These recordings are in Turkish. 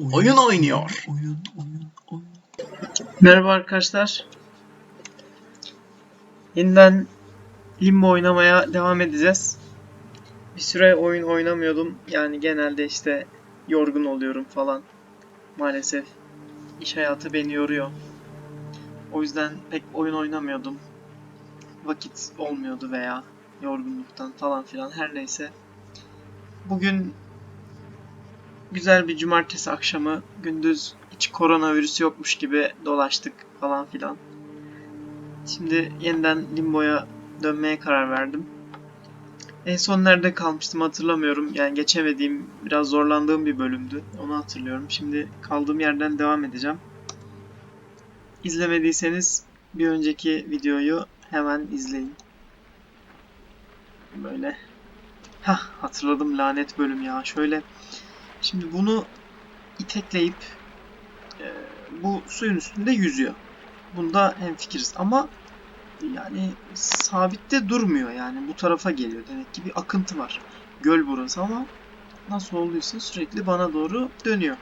Oyun oynuyor. Merhaba arkadaşlar. Yeniden Limbo oynamaya devam edeceğiz. Bir süre oyun oynamıyordum. Yani genelde işte yorgun oluyorum falan. Maalesef iş hayatı beni yoruyor. O yüzden pek oyun oynamıyordum. Vakit olmuyordu veya yorgunluktan falan filan her neyse. Bugün güzel bir cumartesi akşamı gündüz hiç koronavirüs yokmuş gibi dolaştık falan filan. Şimdi yeniden Limbo'ya dönmeye karar verdim. En son nerede kalmıştım hatırlamıyorum. Yani geçemediğim, biraz zorlandığım bir bölümdü. Onu hatırlıyorum. Şimdi kaldığım yerden devam edeceğim. İzlemediyseniz bir önceki videoyu hemen izleyin. Böyle. Hah hatırladım lanet bölüm ya. Şöyle Şimdi bunu itekleyip e, bu suyun üstünde yüzüyor. Bunda hemfikiriz ama yani sabitte durmuyor yani bu tarafa geliyor. Demek ki bir akıntı var. Göl burası ama nasıl olduysa sürekli bana doğru dönüyor.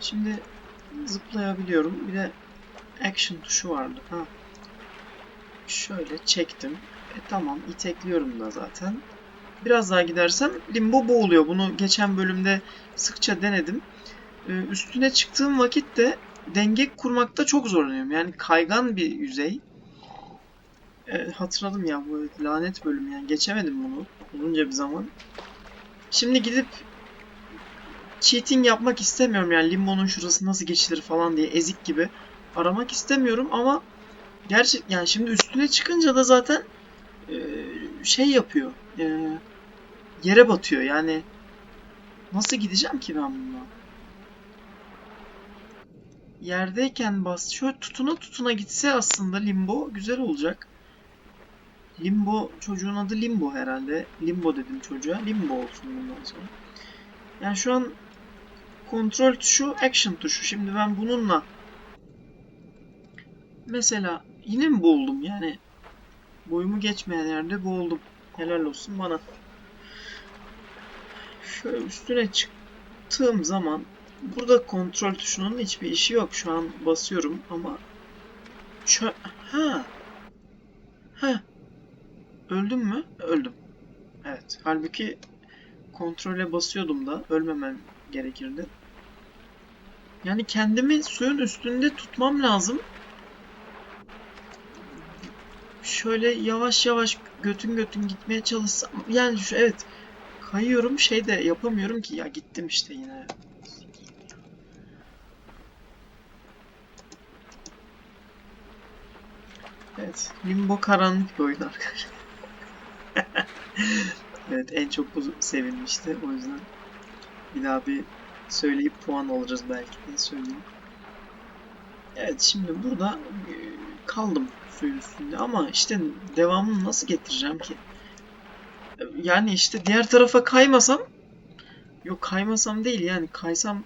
Şimdi zıplayabiliyorum. Bir de action tuşu vardı. Ha. Şöyle çektim. E tamam itekliyorum da zaten. Biraz daha gidersem limbo boğuluyor. Bunu geçen bölümde sıkça denedim. Ee, üstüne çıktığım vakit de denge kurmakta çok zorlanıyorum. Yani kaygan bir yüzey. Ee, hatırladım ya bu lanet bölüm yani. Geçemedim bunu uzunca bir zaman. Şimdi gidip cheating yapmak istemiyorum yani limbonun şurası nasıl geçilir falan diye ezik gibi aramak istemiyorum ama gerçek yani şimdi üstüne çıkınca da zaten e, şey yapıyor. E, yere batıyor yani. Nasıl gideceğim ki ben bununla? Yerdeyken bas. Şöyle tutuna tutuna gitse aslında Limbo güzel olacak. Limbo çocuğun adı Limbo herhalde. Limbo dedim çocuğa. Limbo olsun bundan sonra. Yani şu an kontrol tuşu action tuşu. Şimdi ben bununla mesela yine mi boğuldum yani boyumu geçmeyen yerde boğuldum. Helal olsun bana. Şöyle üstüne çıktığım zaman burada kontrol tuşunun hiçbir işi yok. Şu an basıyorum ama Çö ha. Ha. Öldüm mü? Öldüm. Evet. Halbuki kontrole basıyordum da ölmemem gerekirdi. Yani kendimi suyun üstünde tutmam lazım. Şöyle yavaş yavaş götün götün gitmeye çalışsam yani şu evet kayıyorum şey de yapamıyorum ki ya gittim işte yine. Evet, Limbo karanlık bir oyun arkadaşlar. evet, en çok bu sevinmişti. O yüzden bir daha bir söyleyip puan alırız belki diye söyleyeyim. Evet, şimdi burada e, kaldım suyun üstünde ama işte devamını nasıl getireceğim ki? Yani işte diğer tarafa kaymasam yok kaymasam değil yani kaysam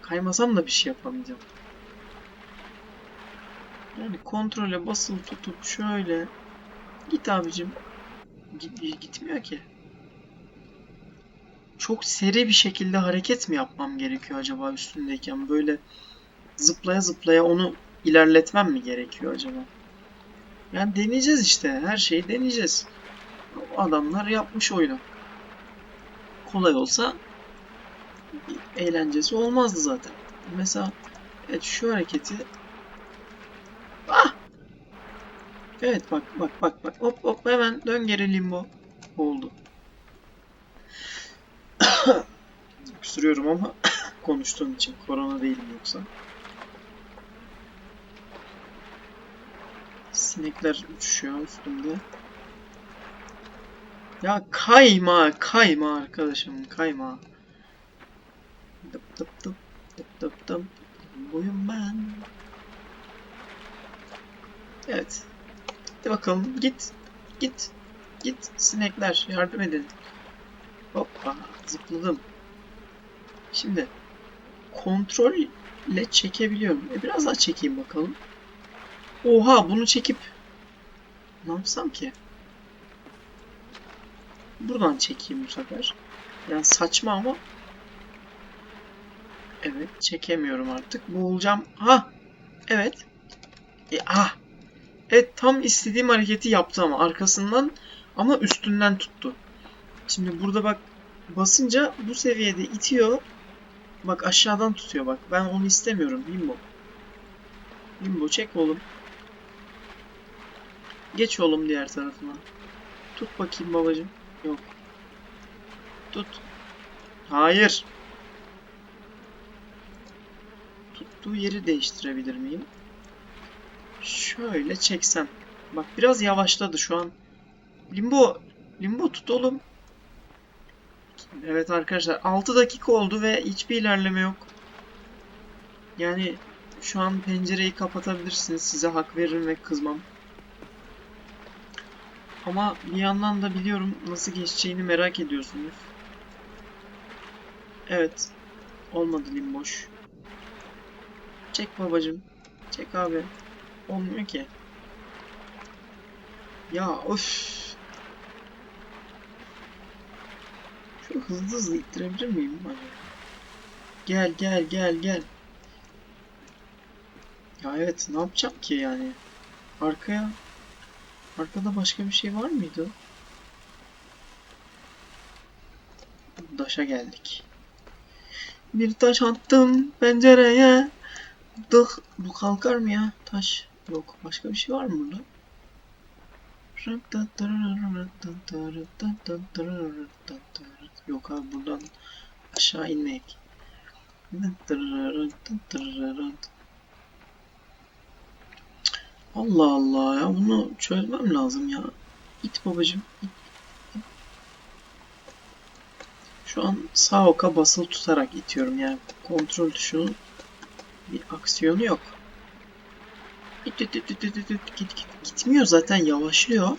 kaymasam da bir şey yapamayacağım. Yani kontrole basılı tutup şöyle git abicim Git, gitmiyor ki. Çok seri bir şekilde hareket mi yapmam gerekiyor acaba üstündeyken böyle zıplaya zıplaya onu ilerletmem mi gerekiyor acaba? Yani deneyeceğiz işte. Her şeyi deneyeceğiz. Adamlar yapmış oyunu. Kolay olsa eğlencesi olmazdı zaten. Mesela evet şu hareketi Ah! Evet bak bak bak bak hop hop hemen dön geri limbo oldu. Öksürüyorum ama konuştuğum için korona değilim yoksa. Sinekler uçuşuyor üstümde. Ya kayma, kayma arkadaşım, kayma. Dıp dıp dıp, dıp dıp dıp. Boyum ben. Evet. Hadi bakalım, git, git, git. Sinekler, yardım edin. Hoppa, zıpladım. Şimdi kontrolle çekebiliyorum. E biraz daha çekeyim bakalım. Oha bunu çekip ne yapsam ki? Buradan çekeyim bu sefer. Yani saçma ama Evet çekemiyorum artık. Boğulacağım. Ha evet. E, ah. Evet tam istediğim hareketi yaptı ama arkasından ama üstünden tuttu. Şimdi burada bak basınca bu seviyede itiyor. Bak aşağıdan tutuyor bak. Ben onu istemiyorum. Limbo. Limbo çek oğlum. Geç oğlum diğer tarafına. Tut bakayım babacım. Yok. Tut. Hayır. Tuttuğu yeri değiştirebilir miyim? Şöyle çeksem. Bak biraz yavaşladı şu an. Limbo. Limbo tut oğlum. Evet arkadaşlar 6 dakika oldu ve hiçbir ilerleme yok. Yani şu an pencereyi kapatabilirsiniz. Size hak veririm ve kızmam. Ama bir yandan da biliyorum nasıl geçeceğini merak ediyorsunuz. Evet. Olmadı limboş. Çek babacım. Çek abi. Olmuyor ki. Ya of. Şu hızlı hızlı ittirebilir miyim acaba? Gel gel gel gel. Ya evet ne yapacağım ki yani? Arkaya Arkada başka bir şey var mıydı? Daşa geldik. Bir taş attım pencereye. Dık. Bu kalkar mı ya? Taş. Yok. Başka bir şey var mı burada? Yok abi buradan aşağı inmek. Allah Allah ya bunu çözmem lazım ya. İt babacım. Şu an sağ oka basılı tutarak itiyorum yani kontrol tuşunun bir aksiyonu yok. İt it it it it it it. Git, git, gitmiyor zaten yavaşlıyor.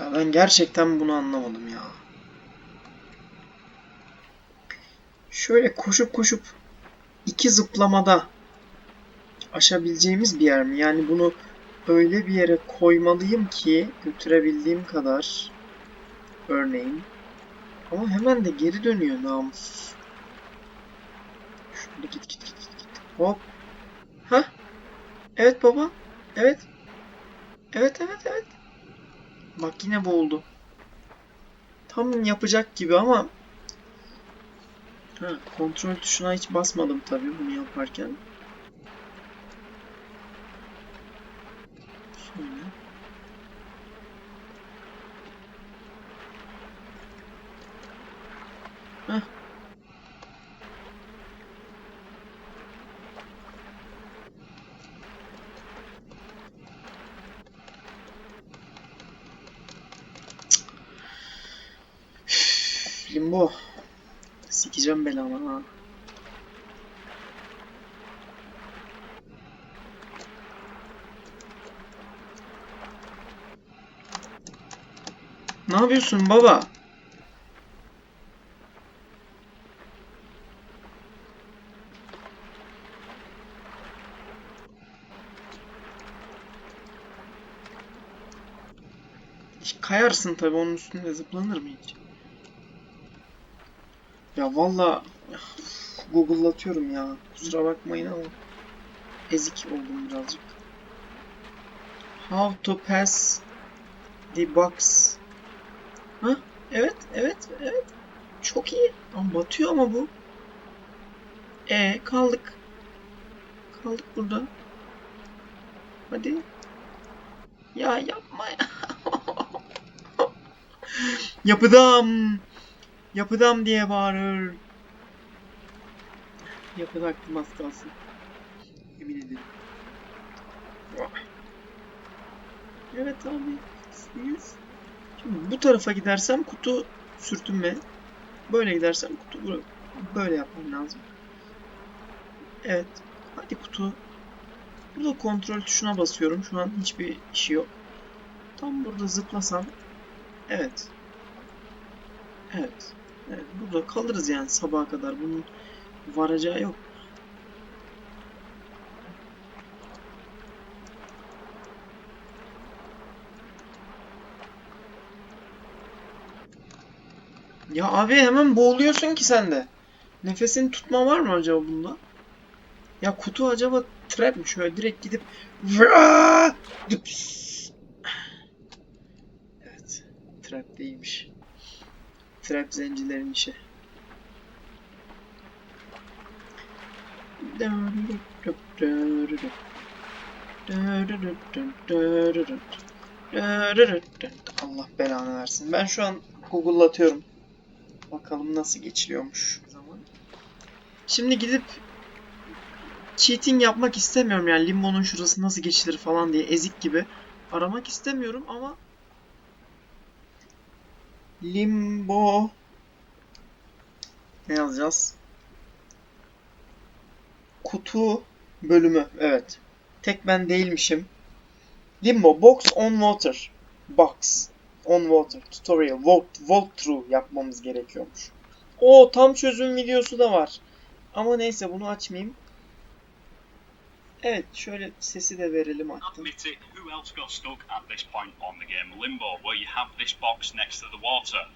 Ya ben gerçekten bunu anlamadım ya. Şöyle koşup koşup iki zıplamada aşabileceğimiz bir yer mi? Yani bunu öyle bir yere koymalıyım ki götürebildiğim kadar örneğin. Ama hemen de geri dönüyor namussuz. Şöyle git git git git. git. Hop. Ha? Evet baba. Evet. Evet evet evet. Bak yine boğuldu. Tam yapacak gibi ama Ha, kontrol tuşuna hiç basmadım tabii bunu yaparken. Şöyle. Heh. Üf, Limbo. Sikeceğim belanı ha. Ne yapıyorsun baba? Kayarsın tabii onun üstünde zıplanır mı hiç? Ya valla Google'latıyorum ya. Kusura bakmayın ama ezik oldum birazcık. How to pass the box. Ha? Evet, evet, evet. Çok iyi. Ama batıyor ama bu. E kaldık. Kaldık burada. Hadi. Ya yapma ya. Yapıdam. Yapıdam diye bağırır. Yapıda aklım az kalsın. Emin ederim. Evet abi. Siz. Bu tarafa gidersem kutu sürtünme. Böyle gidersem kutu böyle yapmam lazım. Evet. Hadi kutu. Burada kontrol tuşuna basıyorum. Şu an hiçbir işi yok. Tam burada zıplasam. Evet. Evet. Evet, burada kalırız yani sabaha kadar. Bunun varacağı yok. Ya abi hemen boğuluyorsun ki sen de. Nefesini tutma var mı acaba bunda? Ya kutu acaba trap mi? Şöyle direkt gidip! Evet. Trap değilmiş. Trap zencilerin işi. Allah belanı versin. Ben şu an Google'latıyorum. Bakalım nasıl geçiliyormuş. Şimdi gidip cheating yapmak istemiyorum yani Limbo'nun şurası nasıl geçilir falan diye ezik gibi aramak istemiyorum ama Limbo ne yazacağız? Kutu bölümü evet. Tek ben değilmişim. Limbo box on water. Box on water tutorial walk, walkthrough yapmamız gerekiyormuş. O tam çözüm videosu da var. Ama neyse bunu açmayayım. Evet şöyle sesi de verelim hatta. Admit it, who else got stuck at this point on the game Limbo, where you have this box next to the water?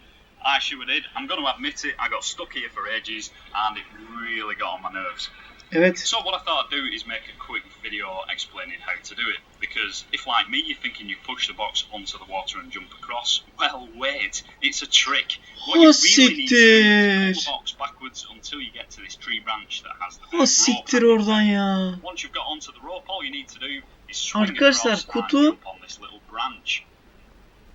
I sure did. I'm going to admit it, I got stuck here for ages, and it really got on my nerves. Evet. So what I thought I'd do is make a quick video explaining how to do it. Because if, like me, you're thinking you push the box onto the water and jump across, well, wait, it's a trick. What you really need to do is pull the box backwards until you get to this tree branch that has the big rope siktir oradan ya. Once you've got onto the rope, all you need to do is swing Arkadaşlar, across and kutu- jump on this little branch.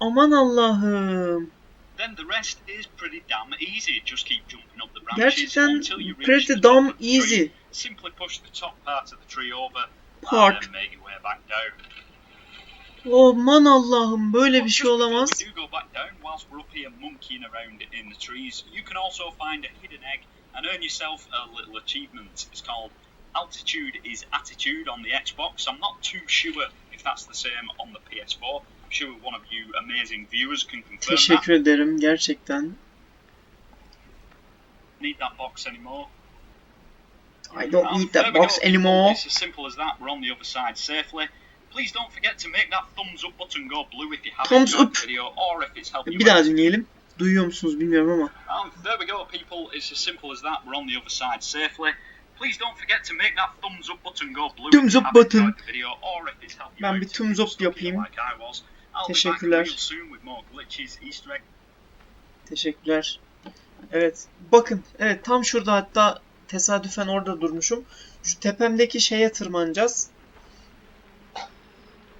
Aman Allah'ım. Then the rest is pretty damn easy. Just keep jumping up the branches Gerçekten until you reach pretty the damn the tree. Simply push the top part of the tree over Part. and then make your way back down. Aman Allah'ım böyle bir şey olamaz. We do go back down whilst we're up here monkeying around in the trees. You can also find a hidden egg and earn yourself a little achievement. It's called Altitude is Attitude on the Xbox. I'm not too sure if that's the same on the PS4. I'm sure one of you amazing viewers can confirm that. Teşekkür ederim gerçekten. Need that box anymore? I don't need that box go, anymore. It's as simple as that. We're on the other side safely. Please don't forget to make that thumbs up button go blue if you have Thumbs up. the video or if it's you Bir daha dinleyelim. Duyuyor musunuz bilmiyorum ama. Um, there we go, people. It's as simple as that. We're on the other side safely. Please don't forget to make that thumbs up button go blue Thumbs if you up button. video or if it's you Ben bir thumbs up yapayım. Like Teşekkürler. Teşekkürler. Evet. Bakın. Evet tam şurada hatta tesadüfen orada durmuşum. Şu tepemdeki şeye tırmanacağız.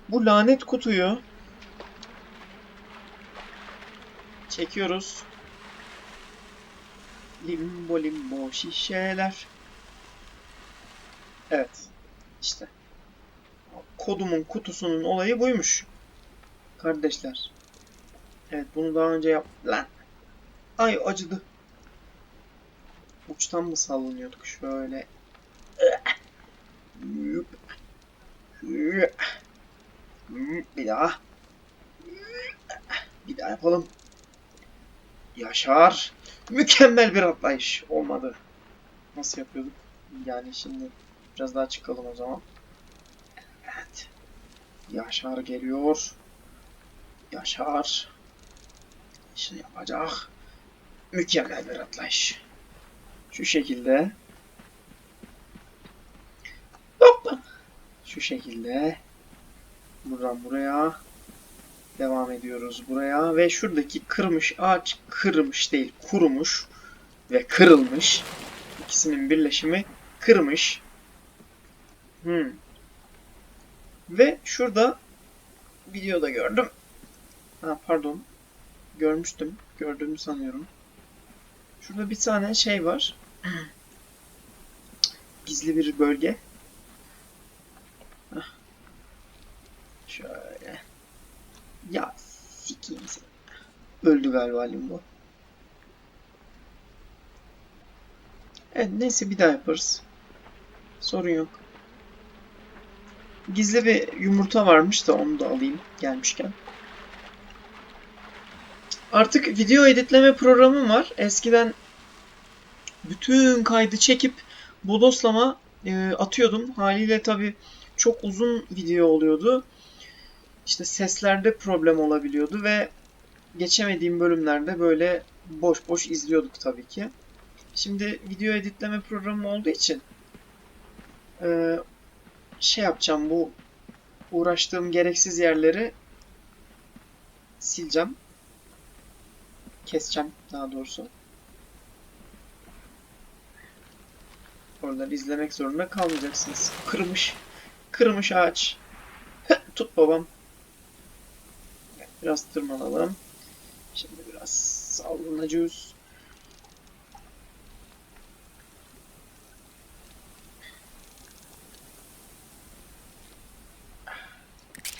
Bu lanet kutuyu çekiyoruz. Limbo limbo şişeler. Evet. İşte. Kodumun kutusunun olayı buymuş. Kardeşler. Evet bunu daha önce yap... Lan. Ay acıdı. Uçtan mı sallanıyorduk şöyle? Bir daha. Bir daha yapalım. Yaşar. Mükemmel bir atlayış. Olmadı. Nasıl yapıyorduk? Yani şimdi biraz daha çıkalım o zaman. Evet. Yaşar geliyor. Yaşar. İşini yapacak. Mükemmel bir atlayış. Şu şekilde. Hoppa. Şu şekilde. Buradan buraya. Devam ediyoruz buraya. Ve şuradaki kırmış ağaç kırmış değil kurumuş. Ve kırılmış. İkisinin birleşimi kırmış. Hmm. Ve şurada videoda gördüm. Ha pardon. Görmüştüm. Gördüğümü sanıyorum. Şurada bir tane şey var. Gizli bir bölge. Hah. Şöyle. Ya sikeyim seni. Öldü galiba Limbo. Evet neyse bir daha yaparız. Sorun yok. Gizli bir yumurta varmış da onu da alayım gelmişken. Artık video editleme programım var. Eskiden bütün kaydı çekip bodoslama e, atıyordum. Haliyle tabi çok uzun video oluyordu. İşte seslerde problem olabiliyordu ve geçemediğim bölümlerde böyle boş boş izliyorduk tabii ki. Şimdi video editleme programı olduğu için e, şey yapacağım bu uğraştığım gereksiz yerleri sileceğim. Keseceğim daha doğrusu. Oraları izlemek zorunda kalmayacaksınız. Kırmış. Kırmış ağaç. Tut babam. Biraz tırmanalım. Şimdi biraz sallanacağız.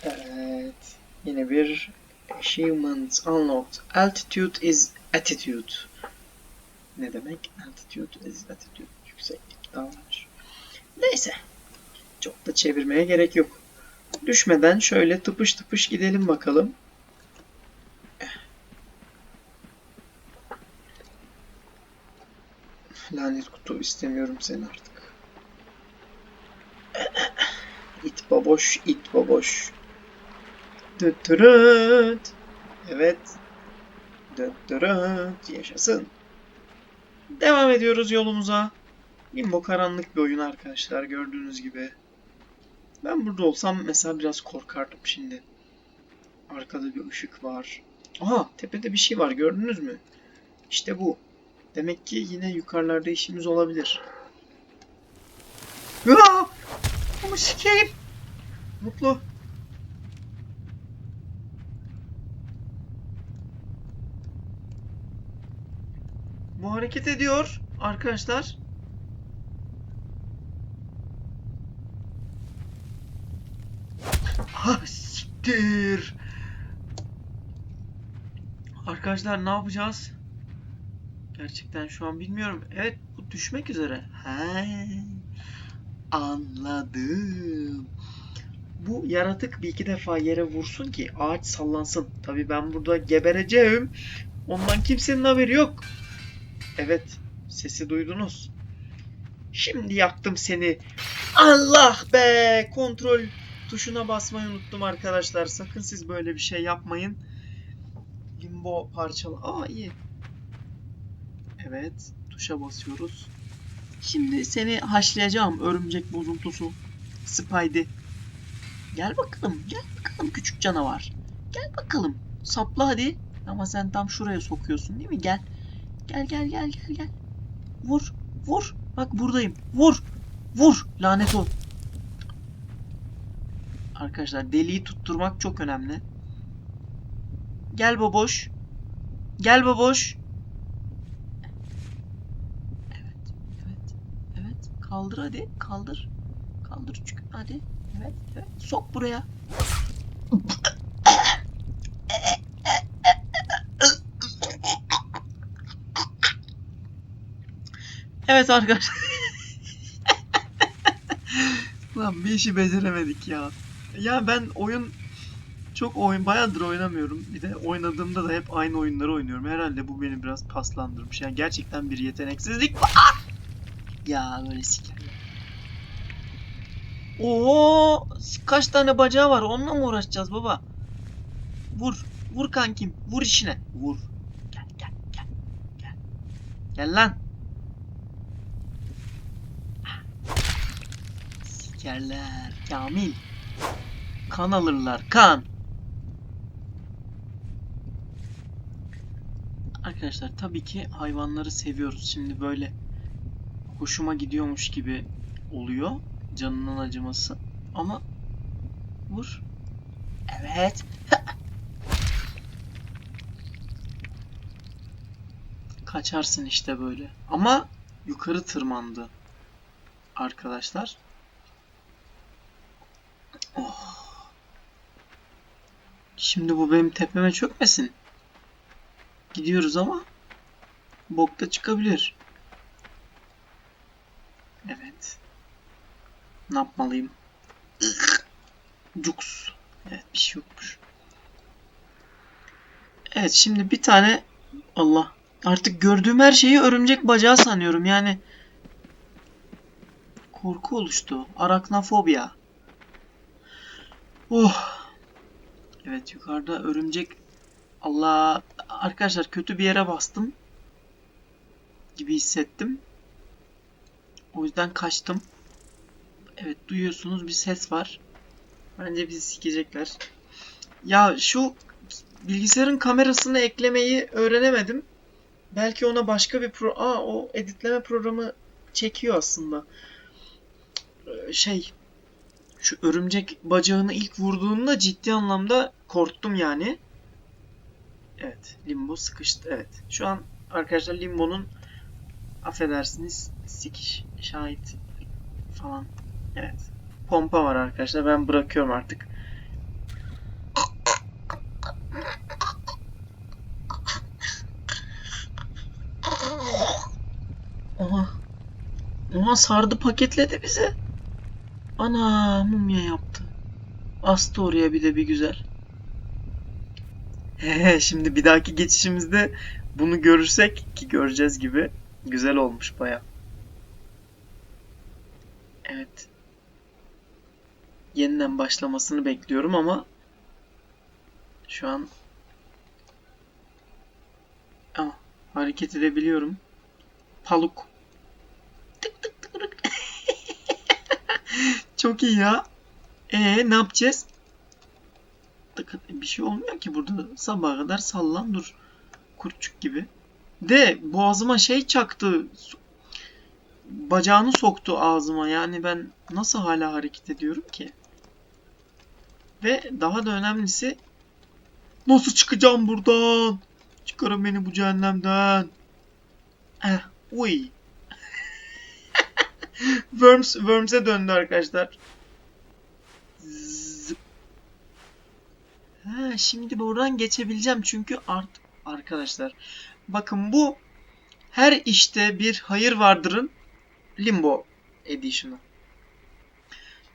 Evet. Yine bir achievement unlocked. Altitude is attitude. Ne demek? Altitude is attitude. Yükseklik davranış. Neyse. Çok da çevirmeye gerek yok. Düşmeden şöyle tıpış tıpış gidelim bakalım. Lanet kutu istemiyorum seni artık. İt baboş, it baboş. Dıttırıt. Evet. Dıttırıt. Yaşasın. Devam ediyoruz yolumuza. Limbo karanlık bir oyun arkadaşlar gördüğünüz gibi. Ben burada olsam mesela biraz korkardım şimdi. Arkada bir ışık var. Aha tepede bir şey var gördünüz mü? İşte bu. Demek ki yine yukarılarda işimiz olabilir. Aa! Ama sikeyim. Mutlu. Bu hareket ediyor arkadaşlar. Siktir. Arkadaşlar ne yapacağız? Gerçekten şu an bilmiyorum. Evet bu düşmek üzere. He. Anladım. Bu yaratık bir iki defa yere vursun ki ağaç sallansın. Tabi ben burada gebereceğim. Ondan kimsenin haberi yok. Evet, sesi duydunuz. Şimdi yaktım seni. Allah be! Kontrol tuşuna basmayı unuttum arkadaşlar. Sakın siz böyle bir şey yapmayın. Limbo parçalı. Aa iyi. Evet, tuşa basıyoruz. Şimdi seni haşlayacağım örümcek bozuntusu. Spidey. Gel bakalım, gel bakalım küçük canavar. Gel bakalım. Sapla hadi. Ama sen tam şuraya sokuyorsun değil mi? Gel. Gel gel gel gel gel. Vur. Vur. Bak buradayım. Vur. Vur. Lanet ol. Arkadaşlar deliği tutturmak çok önemli. Gel baboş. Gel baboş. Evet. Evet. Evet. Kaldır hadi. Kaldır. Kaldır çünkü. Hadi. Evet. Evet. Sok buraya. Evet arkadaşlar. Lan bir işi beceremedik ya. Ya ben oyun çok oyun bayağıdır oynamıyorum. Bir de oynadığımda da hep aynı oyunları oynuyorum. Herhalde bu beni biraz paslandırmış. Yani gerçekten bir yeteneksizlik var. Ya böyle siker. Oo, kaç tane bacağı var? Onunla mı uğraşacağız baba? Vur. Vur kankim. Vur işine. Vur. Gel gel gel. Gel. Gel lan. Sikerler. Kamil. Kan alırlar. Kan. Arkadaşlar tabii ki hayvanları seviyoruz. Şimdi böyle hoşuma gidiyormuş gibi oluyor. Canının acıması. Ama vur. Evet. Kaçarsın işte böyle. Ama yukarı tırmandı. Arkadaşlar. Şimdi bu benim tepeme çökmesin. Gidiyoruz ama bok da çıkabilir. Evet. Ne yapmalıyım? Cux. Evet bir şey yokmuş. Evet şimdi bir tane Allah artık gördüğüm her şeyi örümcek bacağı sanıyorum yani korku oluştu araknafobia oh. Evet yukarıda örümcek Allah arkadaşlar kötü bir yere bastım gibi hissettim. O yüzden kaçtım. Evet duyuyorsunuz bir ses var. Bence bizi sikecekler. Ya şu bilgisayarın kamerasını eklemeyi öğrenemedim. Belki ona başka bir pro... Aa o editleme programı çekiyor aslında. Ee, Şey şu örümcek bacağını ilk vurduğunda ciddi anlamda korktum yani. Evet, limbo sıkıştı. Evet. Şu an arkadaşlar limbonun affedersiniz sikiş şahit falan. Evet. Pompa var arkadaşlar. Ben bırakıyorum artık. Oha. Oha sardı paketledi bize. Ana mumya yaptı. Astı oraya bir de bir güzel. He, şimdi bir dahaki geçişimizde bunu görürsek ki göreceğiz gibi güzel olmuş baya. Evet. Yeniden başlamasını bekliyorum ama şu an Aa, hareket edebiliyorum. Paluk. Çok iyi ya. Ee ne yapacağız? Bir şey olmuyor ki burada. Sabaha kadar sallan dur. Kurtçuk gibi. De boğazıma şey çaktı. Bacağını soktu ağzıma. Yani ben nasıl hala hareket ediyorum ki? Ve daha da önemlisi nasıl çıkacağım buradan? Çıkarın beni bu cehennemden. Eh, uy. Worms, Worms'e döndü arkadaşlar. Ha, şimdi buradan geçebileceğim çünkü art arkadaşlar. Bakın bu her işte bir hayır vardırın Limbo Edition'ı.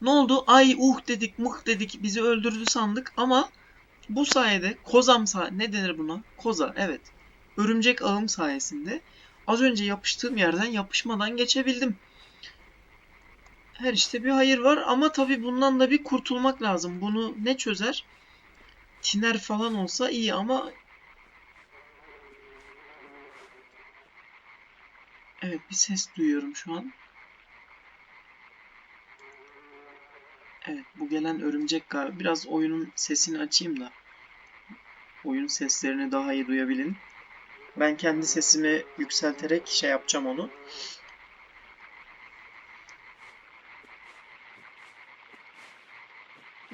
Ne oldu? Ay uh dedik, muh dedik, bizi öldürdü sandık ama bu sayede kozam sa ne denir buna? Koza, evet. Örümcek ağım sayesinde az önce yapıştığım yerden yapışmadan geçebildim. Her işte bir hayır var ama tabii bundan da bir kurtulmak lazım. Bunu ne çözer? Tiner falan olsa iyi ama Evet bir ses duyuyorum şu an. Evet bu gelen örümcek galiba. Biraz oyunun sesini açayım da oyun seslerini daha iyi duyabilin. Ben kendi sesimi yükselterek şey yapacağım onu.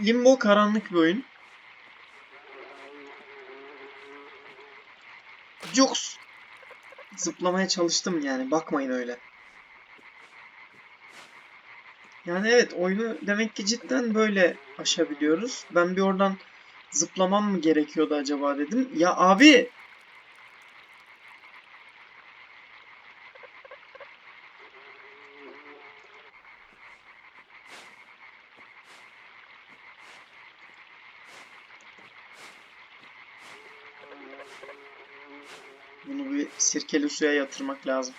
Limbo karanlık bir oyun. Jux. Zıplamaya çalıştım yani bakmayın öyle. Yani evet oyunu demek ki cidden böyle aşabiliyoruz. Ben bir oradan zıplamam mı gerekiyordu acaba dedim. Ya abi Bunu bir sirkeli suya yatırmak lazım.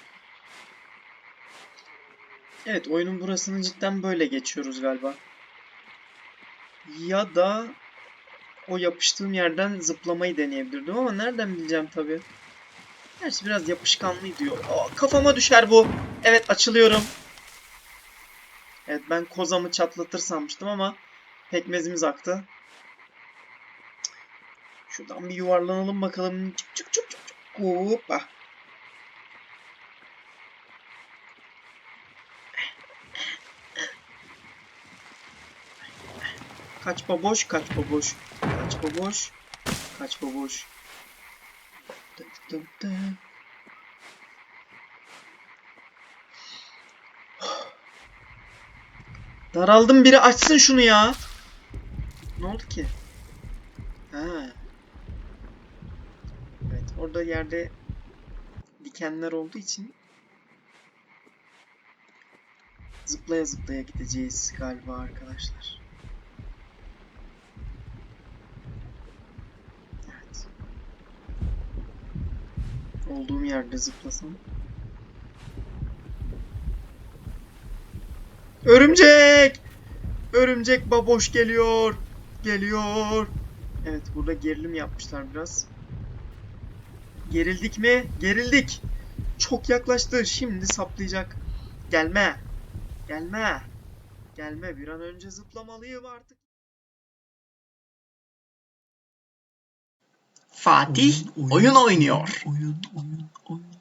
Evet oyunun burasını cidden böyle geçiyoruz galiba. Ya da o yapıştığım yerden zıplamayı deneyebilirdim ama nereden bileceğim tabii. Gerçi biraz yapışkanlıydı diyor. Aa, kafama düşer bu. Evet açılıyorum. Evet ben kozamı çatlatır sanmıştım ama pekmezimiz aktı. Şuradan bir yuvarlanalım bakalım. Çık çık çık. çık. Hoppa. Kaç baboş, kaç baboş. Kaç baboş. Kaç baboş. Dım dım dım. Daraldım biri açsın şunu ya. Ne oldu ki? Ha. Evet orada yerde dikenler olduğu için zıplaya zıplaya gideceğiz galiba arkadaşlar. Evet. Olduğum yerde zıplasam. Örümcek! Örümcek baboş geliyor. Geliyor. Evet burada gerilim yapmışlar biraz. Gerildik mi? Gerildik. Çok yaklaştı. Şimdi saplayacak. Gelme. Gelme. Gelme. Bir an önce zıplamalıyım artık. Fatih oyun oynuyor. Oyun, oyun, oyun.